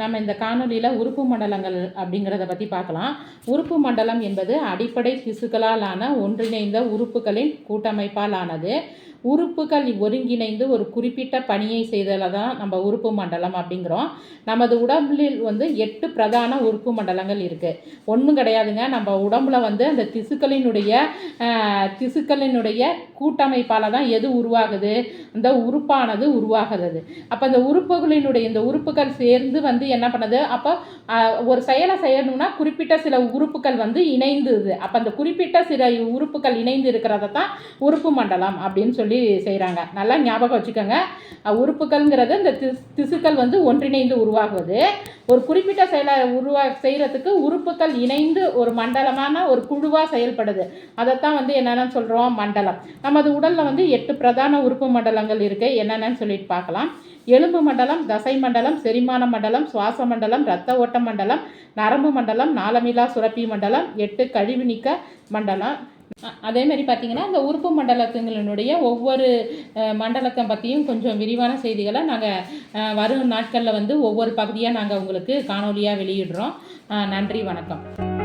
நம்ம இந்த காணொலியில் உறுப்பு மண்டலங்கள் அப்படிங்கிறத பற்றி பார்க்கலாம். உறுப்பு மண்டலம் என்பது அடிப்படை திசுக்களாலான ஆன ஒன்றிணைந்த உறுப்புகளின் கூட்டமைப்பால் ஆனது உறுப்புகள் ஒருங்கிணைந்து ஒரு குறிப்பிட்ட பணியை செய்தல தான் நம்ம உறுப்பு மண்டலம் அப்படிங்கிறோம். நமது உடம்பில் வந்து எட்டு பிரதான உறுப்பு மண்டலங்கள் இருக்குது ஒன்றும் கிடையாதுங்க. நம்ம உடம்புல வந்து அந்த திசுக்களினுடைய திசுக்களினுடைய கூட்டமைப்பால் தான் எது உருவாகுது? அந்த உறுப்பானது உருவாகிறது. அப்போ அந்த உறுப்புகளினுடைய இந்த உறுப்புகள் சேர்ந்து வந்து வந்து என்ன பண்ணுது? அப்போ ஒரு செயலை செய்யணும்னா குறிப்பிட்ட சில உறுப்புகள் வந்து இணைந்துது. அப்போ அந்த குறிப்பிட்ட சில உறுப்புகள் இணைந்து இருக்கிறத தான் உறுப்பு மண்டலம் அப்படின்னு சொல்லி செய்கிறாங்க நல்லா ஞாபகம் வச்சுக்கோங்க. உறுப்புகள்ங்கிறது இந்த திஸ் திசுக்கள் வந்து ஒன்றிணைந்து உருவாகுவது ஒரு குறிப்பிட்ட செயலை உருவா செய்கிறதுக்கு உறுப்புகள் இணைந்து ஒரு மண்டலமான ஒரு குழுவாக செயல்படுது. அதைத்தான் வந்து என்னென்னு சொல்கிறோம் மண்டலம். நமது உடலில் வந்து எட்டு பிரதான உறுப்பு மண்டலங்கள் இருக்குது என்னென்னு சொல்லிட்டு பார்க்கலாம். எலும்பு மண்டலம் தசை மண்டலம் செரிமான மண்டலம் சுவாச மண்டலம் இரத்த ஓட்ட மண்டலம் நரம்பு மண்டலம் நாளமிலா சுரப்பி மண்டலம் எட்டு கழிவு நீக்க மண்டலம். அதேமாதிரி அதே மாதிரி பார்த்தீங்கன்னா இந்த உறுப்பு மண்டலத்துங்களினுடைய ஒவ்வொரு மண்டலத்தை பற்றியும் கொஞ்சம் விரிவான செய்திகளை நாங்கள் வரும் நாட்களில் வந்து ஒவ்வொரு பகுதியாக நாங்கள் உங்களுக்கு காணொலியாக வெளியிடுறோம். நன்றி வணக்கம்.